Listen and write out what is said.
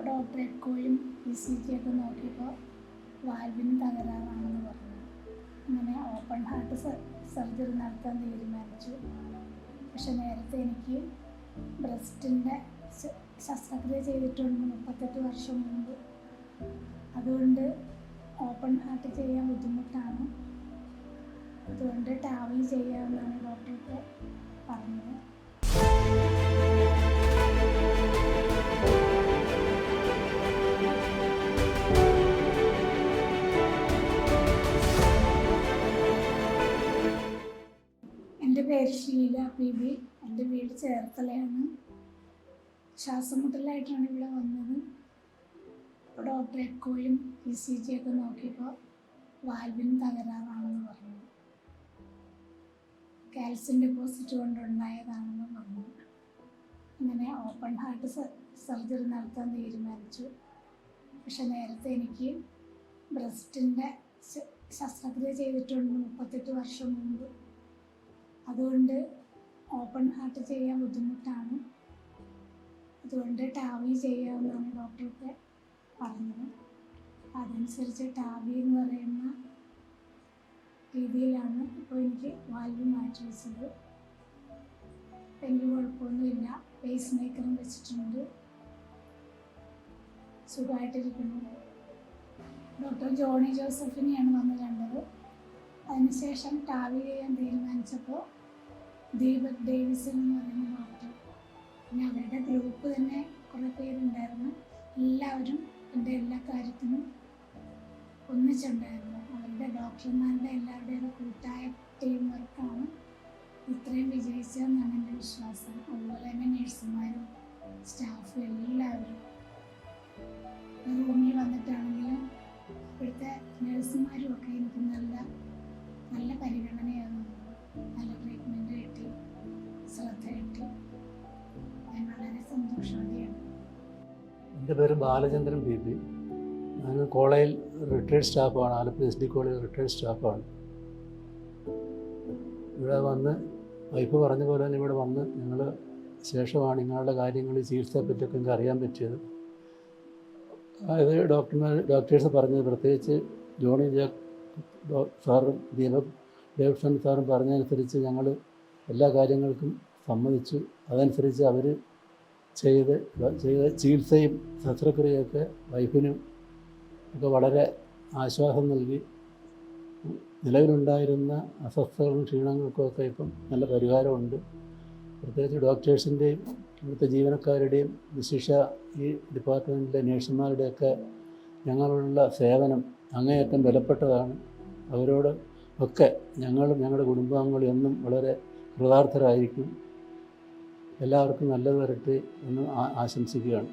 അപ്പോൾ ഡോക്ടർ എക്കോയും E C G ഒക്കെ നോക്കിയപ്പോൾ വാൽവിന് തകരാറാണെന്ന് പറഞ്ഞു. അങ്ങനെ ഓപ്പൺ ഹാർട്ട് സർജറി നടത്താൻ തീരുമാനിച്ചു. പക്ഷെ നേരത്തെ എനിക്ക് ബ്രസ്റ്റിന്റെ ശസ്ത്രക്രിയ ചെയ്തിട്ടുണ്ട് മുപ്പത്തെട്ട് വർഷം മുമ്പ്. അതുകൊണ്ട് ഓപ്പൺ ഹാർട്ട് ചെയ്യാൻ ബുദ്ധിമുട്ടാണ്. അതുകൊണ്ട് ടാവൽ ചെയ്യാമെന്നാണ് ഡോക്ടർ പറഞ്ഞത്. എന്റെ പേര് ഷീല പി ബി എന്റെ വീട് ചേർത്തലയാണ്. ശ്വാസം മുട്ടലായിട്ടാണ് ഇവിടെ വന്നത്. ഇപ്പോൾ ഡോക്ടർ എക്കോയും ഇ സി ജി ഒക്കെ നോക്കിയപ്പോൾ വാൽവിന് തകരാറാണെന്ന് പറഞ്ഞു. കാൽസ്യം ഡെപ്പോസിറ്റ് കൊണ്ടുണ്ടായതാണെന്ന് പറഞ്ഞു. അങ്ങനെ ഓപ്പൺ ഹാർട്ട് സർജറി നടത്താൻ തീരുമാനിച്ചു. പക്ഷെ നേരത്തെ എനിക്ക് ബ്രസ്റ്റിന്റെ ശസ്ത്രക്രിയ ചെയ്തിട്ടുണ്ട് മുപ്പത്തെട്ട് വർഷം മുമ്പ്. അതുകൊണ്ട് ഓപ്പൺ ഹാർട്ട് ചെയ്യാൻ ബുദ്ധിമുട്ടാണ്. അതുകൊണ്ട് ടാവി ചെയ്യാമെന്നാണ് ഡോക്ടറൊക്കെ പറഞ്ഞത്. അതനുസരിച്ച് ടാവി എന്ന് പറയുന്ന രീതിയിലാണ് ഇപ്പോൾ എനിക്ക് വാൽവ് മാറ്റി വെച്ചത് വലിയ കുഴപ്പമൊന്നുമില്ല. പേസ് മേക്കറും വെച്ചിട്ടുണ്ട്. സുഖമായിട്ടിരിക്കുന്നു. ഡോക്ടർ ജോണി ജോസഫിനെയാണ് വന്ന് കണ്ടത്. അതിനുശേഷം ടാവി ചെയ്യാൻ തീരുമാനിച്ചപ്പോൾ ദീപക് ഡേവിസൺ എന്ന് പറയുന്ന ഡോക്ടർ പിന്നെ അവരുടെ ഗ്രൂപ്പ് തന്നെ കുറേ പേരുണ്ടായിരുന്നു. എല്ലാവരും എന്റെ എല്ലാ കാര്യത്തിനും ഒന്നിച്ചുണ്ടായിരുന്നു. അവരുടെ ഡോക്ടർമാരുടെ എല്ലാവരുടെയും കൂട്ടായ ടീം വർക്കാണ് ഇത്രയും വിജയിച്ചതെന്നാണ് എന്റെ വിശ്വാസം. അതുപോലെ തന്നെ നഴ്സുമാരും സ്റ്റാഫും എല്ലാവരും റൂമിൽ വന്നിട്ടാണെങ്കിലും ഇവിടുത്തെ നഴ്സുമാരും ഒക്കെ എനിക്ക് നല്ല നല്ല പരിഗണനയാണ്. എന്റെ പേര് ബാലചന്ദ്രൻ പി പി. ഞാൻ കോളേജിൽ റിട്ടയർഡ് സ്റ്റാഫാണ് ആലപ്പുഴ എസ് ഡി കോളേജിൽ റിട്ടയർഡ് സ്റ്റാഫാണ്. ഇവിടെ വന്ന് വൈഫ് പറഞ്ഞ പോലെ തന്നെ ഇവിടെ വന്ന് ഞങ്ങൾ ശേഷമാണ് നിങ്ങളുടെ കാര്യങ്ങൾ ചികിത്സയെ പറ്റിയൊക്കെ എനിക്ക് അറിയാൻ പറ്റിയത്. അതായത് ഡോക്ടർമാർ ഡോക്ടേഴ്സ് പറഞ്ഞത് പ്രത്യേകിച്ച് ജോണി ജാക്ക് സാറും ദീപക് ഡേവിഡ്സൺ സാറും പറഞ്ഞതനുസരിച്ച് ഞങ്ങൾ എല്ലാ കാര്യങ്ങൾക്കും സമ്മതിച്ചു. അതനുസരിച്ച് അവർ ചെയ്ത് ചെയ്ത ചികിത്സയും ശസ്ത്രക്രിയയൊക്കെ വൈഫിനും ഒക്കെ വളരെ ആശ്വാസം നൽകി. നിലവിലുണ്ടായിരുന്ന അസ്വസ്ഥതകളും ക്ഷീണങ്ങൾക്കും ഒക്കെ ഇപ്പം നല്ല പരിഹാരമുണ്ട്. പ്രത്യേകിച്ച് ഡോക്ടേഴ്സിന്റെയും ഇവിടുത്തെ ജീവനക്കാരുടെയും വിശിഷ ഈ ഡിപ്പാർട്ട്മെന്റിലെ നേഴ്സുമാരുടെയൊക്കെ ഞങ്ങളുള്ള സേവനം അങ്ങേയറ്റം വിലപ്പെട്ടതാണ് അവരോട് ഒക്കെ ഞങ്ങളും ഞങ്ങളുടെ കുടുംബാംഗങ്ങളും എന്നും വളരെ കൃതാർത്ഥരായിരിക്കും. എല്ലാവർക്കും നല്ലത് വരട്ടെ എന്ന് ആശംസിക്കുകയാണ്.